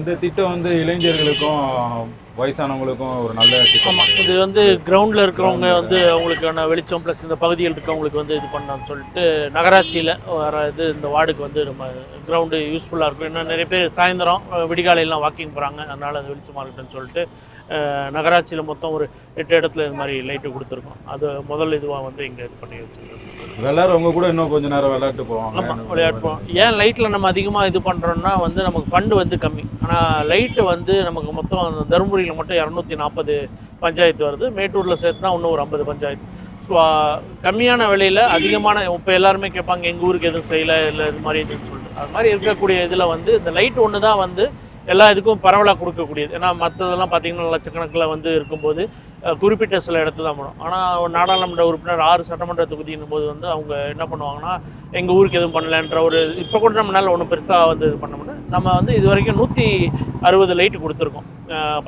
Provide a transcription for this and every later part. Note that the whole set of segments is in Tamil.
இந்த திட்டம் வந்து இளைஞர்களுக்கும் வயசானவங்களுக்கும் ஒரு நல்ல திட்டம். இது வந்து கிரவுண்டில் இருக்கிறவங்க வந்து அவங்களுக்கான வெளிச்சம் ப்ளஸ் இந்த பகுதியில் இருக்கவங்களுக்கு வந்து இது பண்ணலாம்னு சொல்லிட்டு நகராட்சியில் வர இது இந்த வார்டுக்கு வந்து நம்ம கிரவுண்டு யூஸ்ஃபுல்லாக இருக்கும். ஏன்னா நிறைய பேர் சாயந்தரம் விடிகாலையெல்லாம் வாக்கிங் போகிறாங்க அதனால் அது வெளிச்சமாக இருக்குன்னு சொல்லிட்டு நகராட்சியில் மொத்தம் ஒரு எட்டு இடத்துல இது மாதிரி லைட்டு கொடுத்துருக்கோம். அது முதல் இதுவாக வந்து இங்கே இது பண்ணி வச்சுருக்கோம். விளையாடுறவங்க கூட இன்னும் கொஞ்ச நேரம் விளையாட்டு போவாங்க. ஆமாம் விளையாடுவோம் ஏன் லைட்டில் நம்ம அதிகமாக இது பண்ணுறோம்னா வந்து நமக்கு ஃபண்டு வந்து கம்மி. ஆனால் லைட்டு வந்து நமக்கு மொத்தம் தருமபுரியில் மட்டும் இரநூத்தி நாற்பது பஞ்சாயத்து வருது. மேட்டூரில் சேர்த்துனா இன்னும் ஒரு ஐம்பது பஞ்சாயத்து. ஸோ கம்மியான விலையில் அதிகமான இப்போ எல்லாருமே கேட்பாங்க எங்கள் ஊருக்கு எதுவும் செய்யலை? இல்லை இது மாதிரி எதுவும் சொல்லிட்டு. அது மாதிரி இருக்கக்கூடிய இதில் வந்து இந்த லைட் ஒன்று தான் வந்து எல்லா இதுக்கும் பரவலாக கொடுக்கக்கூடியது. ஏன்னா மற்றதெல்லாம் பார்த்தீங்கன்னா லட்சக்கணக்கில் வந்து இருக்கும்போது குறிப்பிட்ட சில இடத்துல தான் போனோம். ஆனால் ஒரு நாடாளுமன்ற உறுப்பினர் ஆறு சட்டமன்ற தொகுதியின் போது வந்து அவங்க என்ன பண்ணுவாங்கன்னா எங்கள் ஊருக்கு எதுவும் பண்ணலன்ற ஒரு இப்போ கூட நம்மளால் ஒன்றும் பெருசாக வந்து இது பண்ண முடியும் நம்ம வந்து இது வரைக்கும் நூற்றி அறுபது லைட்டு கொடுத்துருக்கோம்.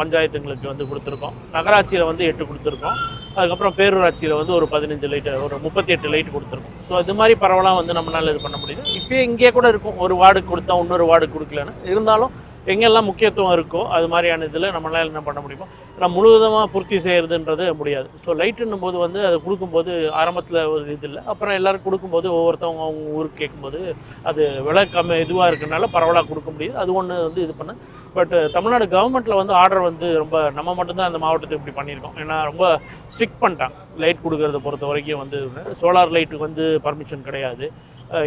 பஞ்சாயத்துங்களுக்கு வந்து கொடுத்துருக்கோம். நகராட்சியில் வந்து எட்டு கொடுத்துருக்கோம். அதுக்கப்புறம் பேரூராட்சியில் வந்து ஒரு பதினஞ்சு லைட்டு ஒரு முப்பத்தி எட்டு லைட் கொடுத்துருக்கோம். ஸோ இது மாதிரி பரவலாக வந்து நம்மளால் இது பண்ண முடியுது. இப்போயே இங்கேயே கூட இருக்கும். ஒரு வார்டுக்கு கொடுத்தா இன்னொரு வார்டு கொடுக்கலன்னு. இருந்தாலும் எங்கெல்லாம் முக்கியத்துவம் இருக்கோ அது மாதிரியான இதில் நம்மளால் என்ன பண்ண முடியுமோ நம்ம முழுவதமாக பூர்த்தி செய்கிறதுன்றது முடியாது. ஸோ லைட்டுன்னும் போது வந்து அது கொடுக்கும்போது ஆரம்பத்தில் ஒரு இது இல்லை. அப்புறம் எல்லோரும் கொடுக்கும்போது ஒவ்வொருத்தவங்க அவங்க ஊருக்கு கேட்கும்போது அது விலை கம்மி இதுவாக இருக்கனால பரவலாக கொடுக்க முடியுது. அது ஒன்று வந்து இது பண்ண. பட் தமிழ்நாடு கவர்மெண்ட்டில் வந்து ஆர்டர் வந்து ரொம்ப நம்ம மட்டும்தான் அந்த மாவட்டத்துக்கு இப்படி பண்ணியிருக்கோம். ஏன்னா ரொம்ப ஸ்ட்ரிக்ட் பண்ணிட்டாங்க. லைட் கொடுக்கறத பொறுத்த வரைக்கும் வந்து சோலார் லைட்டுக்கு வந்து பர்மிஷன் கிடையாது.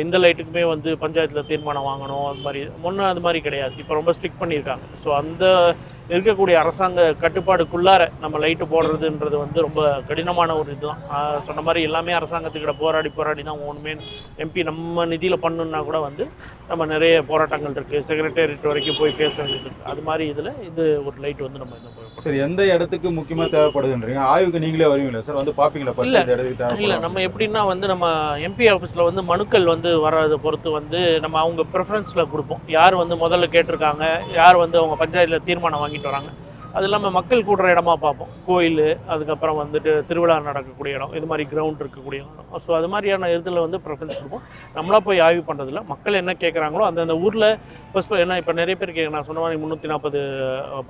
இந்த லைட்டுக்குமே வந்து பஞ்சாயத்தில் தீர்மானம் வாங்கணும் அது மாதிரி. முன்னே அது மாதிரி கிடையாது. இப்போ ரொம்ப ஸ்ட்ரிக் பண்ணியிருக்காங்க. ஸோ அந்த இருக்கக்கூடிய அரசாங்க கட்டுப்பாடுக்குள்ளார நம்ம லைட்டு போடுறதுன்றது வந்து ரொம்ப கடினமான ஒரு இதுதான். சொன்ன மாதிரி எல்லாமே அரசாங்கத்துக்கிட்ட போராடி போராடி தான் ஒன்றுமே எம்பி நம்ம நிதியில் பண்ணணுன்னா கூட வந்து நம்ம நிறைய போராட்டங்கள் இருக்குது செக்ரட்டேரியட் வரைக்கும் போய் பேச வேண்டியது அது மாதிரி இதில் இது ஒரு லைட் வந்து நம்ம இந்த சரி எந்த இடத்துக்கு முக்கியமா தேவைப்படுதுன்றீங்க? ஆய்வுக்கு நீங்களே வருவீங்களா சார்? வந்து பாப்பீங்களா இல்ல. இல்லை நம்ம எப்படின்னா வந்து நம்ம எம்பி ஆஃபீஸில் வந்து மனுக்கள் வந்து வர்றதை பொறுத்து வந்து நம்ம அவங்க ப்ரிஃபரன்ஸில் கொடுப்போம். யார் வந்து முதல்ல கேட்டிருக்காங்க யார் வந்து அவங்க பஞ்சாயத்தில் தீர்மானம் gitu orangnya அது இல்லாமல் மக்கள் கூடுற இடமா பார்ப்போம். கோயில் அதுக்கப்புறம் வந்துட்டு திருவிழா நடக்கக்கூடிய இடம் இது மாதிரி கிரவுண்ட் இருக்கக்கூடிய இடம். ஸோ அது மாதிரியான இதில் வந்து ப்ரிஃபரன்ஸ் கொடுப்போம். நம்மளா போய் ஆய்வு பண்ணுறதில்ல மக்கள் என்ன கேட்குறாங்களோ அந்தந்த ஊரில் ஃபர்ஸ்ட் ஏன்னா இப்போ நிறைய பேர் கேட்க நான் சொன்ன மாதிரி முந்நூற்றி நாற்பது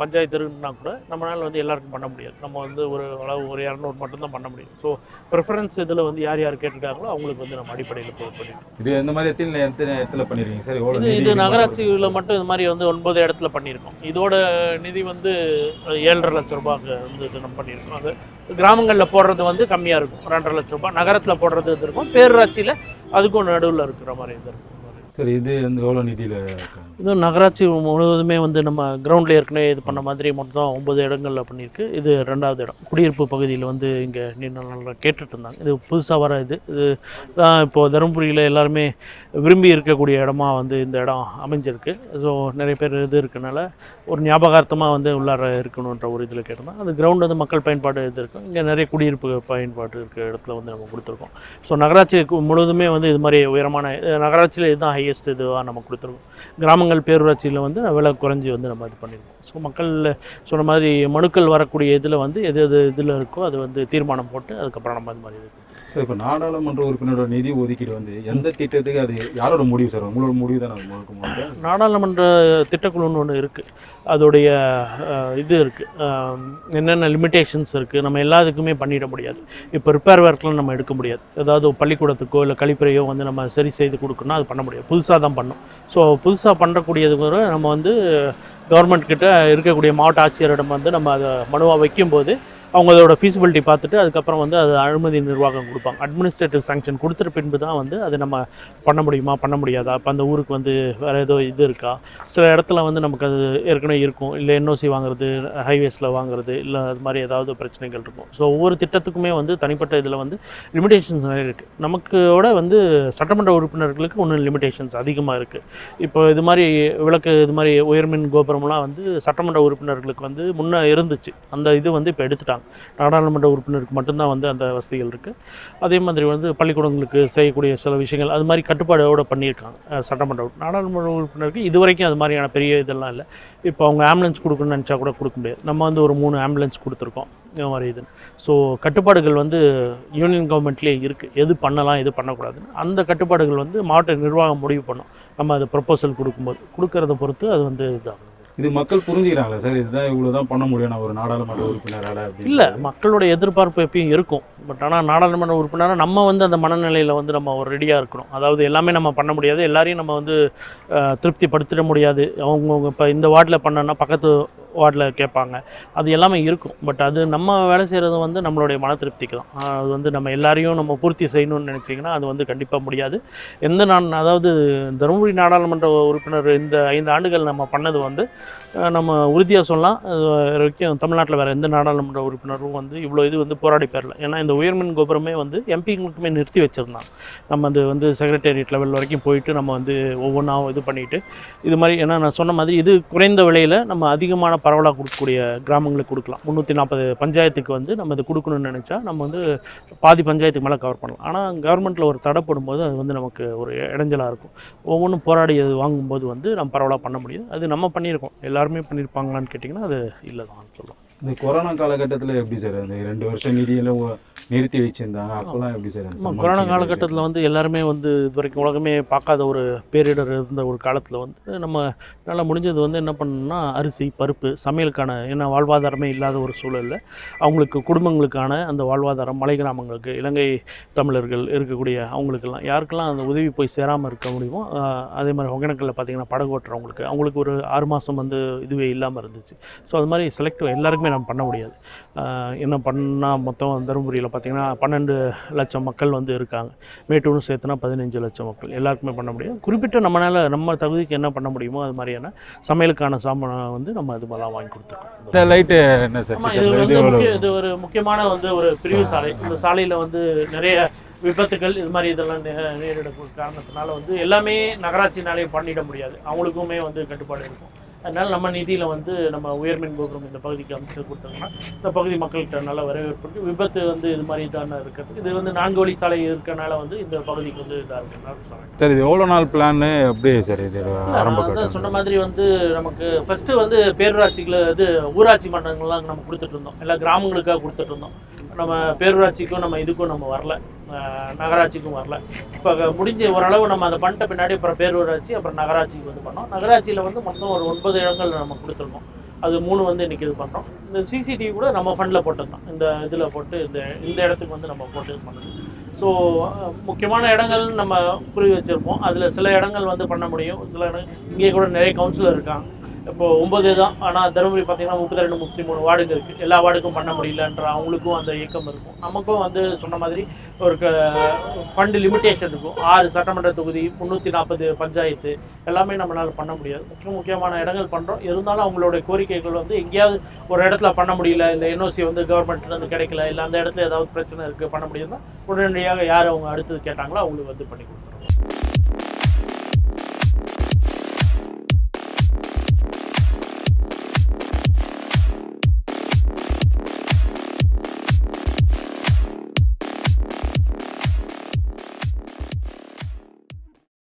பஞ்சாயத்து இருக்குன்னா கூட நம்மளால் வந்து எல்லாருக்கும் பண்ண முடியாது. நம்ம வந்து ஒரு அளவு ஒரு இரநூறு மட்டும்தான் பண்ண முடியும். ஸோ ப்ரிஃபரன்ஸ் இதில் வந்து யார் யார் கேட்டிருக்காங்களோ அவங்களுக்கு வந்து நம்ம அடிப்படையில் பண்ணிட்டு இது இந்த மாதிரி எத்தனை எத்தனை இடத்துல பண்ணிருக்கீங்க சார்? இது நகராட்சியில் மட்டும் இது மாதிரி வந்து ஒன்பது இடத்துல பண்ணியிருக்கோம். இதோட நிதி வந்து ஏழரை லட்ச ரூபாய்க்கு வந்து இது நம்ம பண்ணியிருக்கோம். அது கிராமங்களில் போடுறது வந்து கம்மியாக இருக்கும். ரெண்டரை லட்ச ரூபாய். நகரத்தில் போடுறது இது இருக்கும். பேரூராட்சியில் அதுக்கும் நடுவில் இருக்கிற மாதிரி இது இருக்கும். சரி இது வந்து எவ்வளோ நிதியில் இது நகராட்சி முழுவதுமே வந்து நம்ம கிரவுண்டில் ஏற்கனவே இது பண்ண மாதிரி மொத்தம் ஒம்பது இடங்களில் பண்ணியிருக்கு. இது ரெண்டாவது இடம். குடியிருப்பு பகுதியில் வந்து இங்கே நீண்ட நாளாக கேட்டுட்டு இருந்தாங்க. இது புதுசாக வர இது. இது தான் இப்போது தருமபுரியில் எல்லாருமே விரும்பி இருக்கக்கூடிய இடமா வந்து இந்த இடம் அமைஞ்சிருக்கு. ஸோ நிறைய பேர் இது இருக்கனால ஒரு ஞாபகார்த்தமாக வந்து உள்ளார இருக்கணுன்ற ஒரு இதில் கேட்டிருந்தோம் அந்த கிரவுண்ட் வந்து மக்கள் பயன்பாடு இது இருக்கும். இங்கே நிறைய குடியிருப்பு பயன்பாடு இருக்கிற இடத்துல வந்து நம்ம கொடுத்துருக்கோம். ஸோ நகராட்சி முழுவதுமே வந்து இது மாதிரி உயரமான நகராட்சியில் இதுதான் ஹையஸ்ட் இதுவாக நம்ம கொடுத்துருக்கோம் கிராமங்கள் பேரூராட்சியில் வந்து விலை குறைஞ்சி வந்து நம்ம இது பண்ணியிருக்கோம் ஸோ மக்கள் சொன்ன மாதிரி மனுக்கள் வரக்கூடிய இதில் வந்து எது எது இதில் இருக்கோ அது வந்து தீர்மானம் போட்டு அதுக்கப்புறம் நம்ம இது மாதிரி இது சார் இப்போ நாடாளுமன்ற உறுப்பினரோட நிதி ஒதுக்கீடு வந்து எந்த திட்டத்துக்கு அது யாரோட முடிவு சார்? உங்களோட முடிவு தான் அது? நாடாளுமன்ற திட்டக்குழுன்னு ஒன்று இருக்குது அதோடைய இது இருக்குது என்னென்ன லிமிட்டேஷன்ஸ் இருக்குது நம்ம எல்லாத்துக்குமே பண்ணிட முடியாது. இப்போ ரிப்பேர் ஒர்க்லாம் நம்ம எடுக்க முடியாது. ஏதாவது பள்ளிக்கூடத்துக்கோ இல்லை கழிப்பறையோ வந்து நம்ம சரி செய்து கொடுக்கணும் அது பண்ண முடியாது. புதுசாக தான் பண்ணும் ஸோ புதுசாக பண்ணுறக்கூடியது கூட நம்ம வந்து கவர்மெண்ட் கிட்ட இருக்கக்கூடிய மாவட்ட ஆட்சியரிடம் வந்து நம்ம அதை மனுவாக வைக்கும்போது அவங்களோட ஃபீஸிபிலிட்டி பார்த்துட்டு அதுக்கப்புறம் வந்து அது அனுமதி நிர்வாகம் கொடுப்பாங்க. அட்மினிஸ்ட்ரேட்டிவ் சாங்ஷன் கொடுத்துட்ட பின்பு தான் வந்து அது நம்ம பண்ண முடியுமா பண்ண முடியாதா? இப்போ அந்த ஊருக்கு வந்து வேறு ஏதோ இது இருக்கா? சில இடத்துல வந்து நமக்கு அது ஏற்கனவே இருக்கும். இல்லை என்ஓசி வாங்குறது ஹைவேஸில் வாங்குறது இல்லை அது மாதிரி ஏதாவது பிரச்சனைகள் இருக்கும். ஸோ ஒவ்வொரு திட்டத்துக்குமே வந்து தனிப்பட்ட இதில் வந்து லிமிடேஷன்ஸ் நிறைய இருக்குது நமக்கோட வந்து சட்டமன்ற உறுப்பினர்களுக்கு ஒன்றும் லிமிடேஷன்ஸ் அதிகமாக இருக்குது இப்போ இது மாதிரி விளக்கு இது மாதிரி உயர்மின் கோபுரம்லாம் வந்து சட்டமன்ற உறுப்பினர்களுக்கு வந்து முன்னே இருந்துச்சு. அந்த இது வந்து இப்போ எடுத்துட்டாங்க. நாடாளுமன்ற உறுப்பினருக்கு மட்டும்தான் வந்து அந்த வசதிகள் இருக்குது அதே மாதிரி வந்து பள்ளிக்கூடங்களுக்கு செய்யக்கூடிய சில விஷயங்கள் அது மாதிரி கட்டுப்பாடோடு பண்ணியிருக்காங்க சட்டமன்ற நாடாளுமன்ற உறுப்பினருக்கு இது வரைக்கும் அது மாதிரியான பெரிய இதெல்லாம் இல்லை. இப்போ அவங்க ஆம்புலன்ஸ் கொடுக்கணும்னு நினச்சா கூட கொடுக்க முடியாது. நம்ம வந்து ஒரு மூணு ஆம்புலன்ஸ் கொடுத்துருக்கோம் இந்த மாதிரி இது ஸோ கட்டுப்பாடுகள் வந்து யூனியன் கவர்மெண்ட்லேயே இருக்குது எது பண்ணலாம் எது பண்ணக்கூடாதுன்னு. அந்த கட்டுப்பாடுகள் வந்து மாவட்ட நிர்வாகம் முடிவு பண்ணும். நம்ம அது ப்ரப்போசல் கொடுக்கும்போது. கொடுக்கறத பொறுத்து அது வந்து இதாகும். இது மக்கள் புரிஞ்சுக்கிறாங்களா சார் இதுதான் இவ்வளவுதான் பண்ண முடியும் நான் ஒரு நாடாளுமன்ற உறுப்பினரால இல்லை மக்களுடைய எதிர்பார்ப்பு எப்பயும் இருக்கும். பட் ஆனால் நாடாளுமன்ற உறுப்பினராக நம்ம வந்து அந்த மனநிலையில் வந்து நம்ம ஒரு ரெடியாக இருக்கணும். அதாவது எல்லாமே நம்ம பண்ண முடியாது எல்லாரையும் நம்ம வந்து திருப்திப்படுத்திட முடியாது. அவங்கவுங்க இப்போ இந்த வார்டில் பண்ணோன்னா பக்கத்து வார்டில் கேட்பாங்க. அது எல்லாமே இருக்கும். பட் அது நம்ம வேலை செய்கிறது வந்து நம்மளுடைய மன திருப்திக்கு தான். அது வந்து நம்ம எல்லாரையும் நம்ம பூர்த்தி செய்யணும்னு நினச்சிங்கன்னா அது வந்து கண்டிப்பாக முடியாது. எந்த நான் அதாவது தருமபுரி நாடாளுமன்ற உறுப்பினர் இந்த ஐந்து ஆண்டுகள் நம்ம பண்ணது வந்து நம்ம உறுதியாக சொல்லலாம். அது வரைக்கும் தமிழ்நாட்டில் வேறு எந்த நாடாளுமன்ற உறுப்பினரும் வந்து இவ்வளோ இது வந்து போராடி பெறல. ஏன்னா இந்த உயர்மின் கோபுரமே வந்து எம்பிங்களுக்குமே நிறுத்தி வச்சுருந்தாங்க நம்ம அது வந்து செக்ரட்டேரியட் லெவல் வரைக்கும் போயிட்டு நம்ம வந்து ஒவ்வொன்றா இது பண்ணிவிட்டு இது மாதிரி ஏன்னா நான் சொன்ன மாதிரி இது குறைந்த விலையில் நம்ம அதிகமான பரவலாக கொடுக்கக்கூடிய கிராமங்களுக்கு கொடுக்கலாம். முந்நூற்றி நாற்பது பஞ்சாயத்துக்கு வந்து நம்ம இது கொடுக்கணும்னு நினச்சா நம்ம வந்து பாதி பஞ்சாயத்துக்கு மேலே கவர் பண்ணலாம். ஆனால் கவர்மெண்ட்டில் ஒரு தடை போடும்போது அது வந்து நமக்கு ஒரு இடைஞ்சலாக இருக்கும். ஒவ்வொன்றும் போராடி அது வாங்கும்போது வந்து நம்ம பரவலாக பண்ண முடியும். அது நம்ம பண்ணியிருக்கோம். எல்லாருமே பண்ணியிருப்பாங்களான்னு கேட்டிங்கன்னா அது இல்லை தான் சொல்லலாம் இந்த கொரோனா காலகட்டத்தில் எப்படி சார்? அந்த ரெண்டு வருஷம் நிதியெல்லாம் நிறுத்தி வச்சிருந்தாங்க அப்பெல்லாம் எப்படி சார்? கொரோனா காலகட்டத்தில் வந்து எல்லாருமே வந்து இது வரைக்கும் உலகமே பார்க்காத ஒரு பேரிடர் இருந்த ஒரு காலத்தில் வந்து நம்ம நல்லா முடிஞ்சது வந்து என்ன பண்ணணும்னா அரிசி பருப்பு சமையலுக்கான ஏன்னா வாழ்வாதாரமே இல்லாத ஒரு சூழலில் அவங்களுக்கு குடும்பங்களுக்கான அந்த வாழ்வாதாரம் மலை கிராமங்களுக்கு இலங்கை தமிழர்கள் இருக்கக்கூடிய அவங்களுக்கெல்லாம் யாருக்கெல்லாம் அந்த உதவி போய் சேராமல் இருக்க முடியுமோ அதே மாதிரி ஒகேனக்கல்ல பார்த்தீங்கன்னா படகு ஓட்டுறவங்களுக்கு அவங்களுக்கு ஒரு ஆறு மாதம் வந்து இதுவே இல்லாமல் இருந்துச்சு ஸோ அது மாதிரி செலக்டிவ் எல்லாருக்குமே நம்ம பண்ண முடியாது என்ன பண்ணால் மொத்தம் தருமபுரியில் பார்த்தீங்கன்னா பன்னெண்டு லட்சம் மக்கள் வந்து இருக்காங்க. மேட்டூரும் சேர்த்துனா பதினஞ்சு லட்சம் மக்கள். எல்லாருக்குமே பண்ண முடியும். குறிப்பிட்ட நம்மளால் நம்ம தகுதிக்கு என்ன பண்ண முடியுமோ அது மாதிரியான சமையலுக்கான சாமானை வந்து நம்ம அது மாதிரிலாம் வாங்கி கொடுத்துருக்கோம். இந்த லைட்டு என்ன சார் ஆமா இது ஒரு முக்கியமான வந்து ஒரு பிரிவு சாலை. இந்த சாலையில வந்து நிறைய விபத்துகள் இது மாதிரி இதெல்லாம் நே- நேரிடக்கூடிய காரணத்தினால வந்து எல்லாமே நகராட்சினாலே பண்ணிட முடியாது. அவங்களுக்குமே வந்து கட்டுப்பாடு இருக்கும். அதனால நம்ம நிதியில வந்து நம்ம உயர்மின் கோபுரம் இந்த பகுதிக்கு அமைச்சு கொடுத்தோம்னா இந்த பகுதி மக்கள்கிட்ட நல்ல வரவேற்பு விபத்து வந்து இது மாதிரி தானே இருக்கிறது இது வந்து நான்கு வழி சாலை இருக்கனால வந்து இந்த பகுதிக்கு வந்து இதாக இருக்குன்னு சொன்னாங்க. சார் இது எவ்வளோ நாள் பிளான் அப்படியே சார் இது ஆரம்ப சொன்ன மாதிரி வந்து நமக்கு ஃபர்ஸ்ட் வந்து பேரூராட்சிகளை இது ஊராட்சி மன்றங்கள்லாம் நம்ம கொடுத்துட்டு இருந்தோம். எல்லா கிராமங்களுக்காக கொடுத்துட்டு இருந்தோம். நம்ம பேரூராட்சிக்கும் நம்ம இதுக்கும் நம்ம வரல. நகராட்சிக்கும் வரல. இப்போ முடிஞ்ச ஓரளவு நம்ம அதை பண்ணிட்ட பின்னாடி அப்புறம் பேரூராட்சி அப்புறம் நகராட்சிக்கு வந்து பண்ணோம். நகராட்சியில் வந்து மொத்தம் ஒரு ஒன்பது இடங்கள் நம்ம கொடுத்துருக்கோம். அது மூணு வந்து இன்றைக்கி இது பண்ணுறோம் இந்த சிசிடிவி கூட நம்ம ஃபண்டில் போட்டிருந்தோம். இந்த இதில் போட்டு இந்த இந்த இடத்துக்கு வந்து நம்ம போட்டு இது பண்ணணும் ஸோ முக்கியமான இடங்கள் நம்ம புரிய வச்சுருப்போம். அதில் சில இடங்கள் வந்து பண்ண முடியும். சில இடங்கள் இங்கே கூட நிறைய கவுன்சிலர் இருக்காங்க. இப்போ ஒன்பது தான். ஆனால் தருமபுரி பார்த்தீங்கன்னா முப்பத்தி ரெண்டு முப்பத்தி மூணு வார்டுங்க இருக்குது எல்லா வார்டுக்கும் பண்ண முடியலன்ற அவங்களுக்கும் அந்த இயக்கம் இருக்கும். நமக்கும் வந்து சொன்ன மாதிரி ஒரு ஃபண்டு லிமிட்டேஷன் இருக்கும். ஆறு சட்டமன்ற தொகுதி முந்நூற்றி நாற்பது பஞ்சாயத்து எல்லாமே நம்மளால் பண்ண முடியாது. முக்கிய முக்கியமான இடங்கள் பண்ணுறோம் இருந்தாலும் அவங்களுடைய கோரிக்கைகள் வந்து எங்கேயாவது ஒரு இடத்துல பண்ண முடியல இல்லை என்ஓசி வந்து கவர்மெண்ட்லேருந்து கிடைக்கல இல்லை அந்த இடத்துல ஏதாவது பிரச்சனை இருக்குது பண்ண முடியுதுன்னா உடனடியாக யார் அவங்க அடுத்தது கேட்டாங்களோ அவங்களுக்கு வந்து பண்ணி கொடுத்துருவோம்.